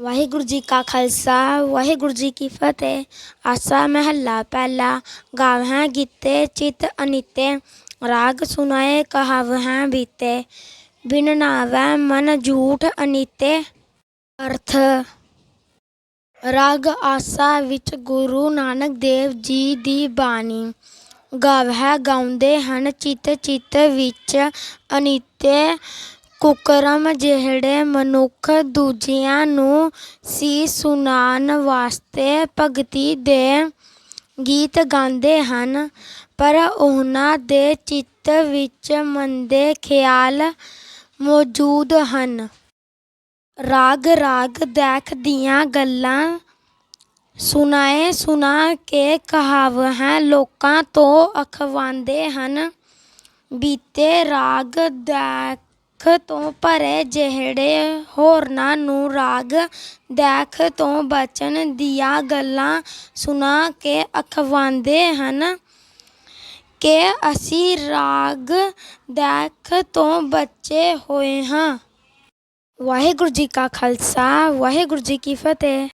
ਵਾਹਿਗੁਰੂ ਜੀ ਕਾ ਖਾਲਸਾ, ਵਾਹਿਗੁਰੂ ਜੀ ਕੀ ਫਤਿਹ। ਆਸਾ ਮਹੱਲਾ ਪਹਿਲਾ, ਗਾਵਹਿ ਗੀਤੇ, ਚਿਤ ਅਨੀਤੇ, ਰਾਗ ਸੁਨਾਏ ਕਹਾਵਹਿ ਬੀਤੇ। ਬਿਨ ਨਾਵੈ ਮਨ ਝੂਠ ਅਨੀਤੇ। ਅਰਥ, ਰਾਗ ਆਸਾ ਵਿੱਚ ਗੁਰੂ ਨਾਨਕ ਦੇਵ ਜੀ ਦੀ ਬਾਣੀ। ਗਾਵਹਿ ਗਾਉਂਦੇ ਹਨ ਚਿਤ ਚਿਤ ਵਿੱਚ ਅਨੀਤੇ। ਕੁਕਰਮ ਜਿਹੜੇ ਮਨੁੱਖ ਦੂਜਿਆਂ ਨੂੰ ਸੀ ਸੁਣਾਉਣ ਵਾਸਤੇ ਭਗਤੀ ਦੇ ਗੀਤ ਗਾਉਂਦੇ ਹਨ, ਪਰ ਉਹਨਾਂ ਦੇ ਚਿੱਤ ਵਿੱਚ ਮੰਦੇ ਖਿਆਲ ਮੌਜੂਦ ਹਨ। ਰਾਗ ਰਾਗ ਦੇਖ ਦੀਆਂ ਗੱਲਾਂ ਸੁਣਾਏ ਸੁਣਾ ਕੇ ਕਹਾਵਹਾਂ ਲੋਕਾਂ ਤੋਂ ਅਖਵਾਉਂਦੇ ਹਨ। ਬੀਤੇ ਰਾਗ ਦੇਖ ਤੋਂ ਭਰੇ ਜਿਹੜੇ ਹੋਰਨਾਂ ਨੂੰ ਰਾਗ, ਦੇਖ ਤੋਂ ਬਚਣ ਦੀਆਂ ਗੱਲਾਂ ਸੁਣਾ ਕੇ ਅਖਵਾਉਂਦੇ ਹਨ। ਕਿ ਅਸੀਂ ਰਾਗ, ਦੇਖ ਤੋਂ ਬਚੇ ਹੋਏ ਹਾਂ। ਵਾਹਿਗੁਰੂ ਜੀ ਕਾ ਖਾਲਸਾ, ਵਾਹਿਗੁਰੂ ਜੀ ਕੀ ਫਤਿਹ।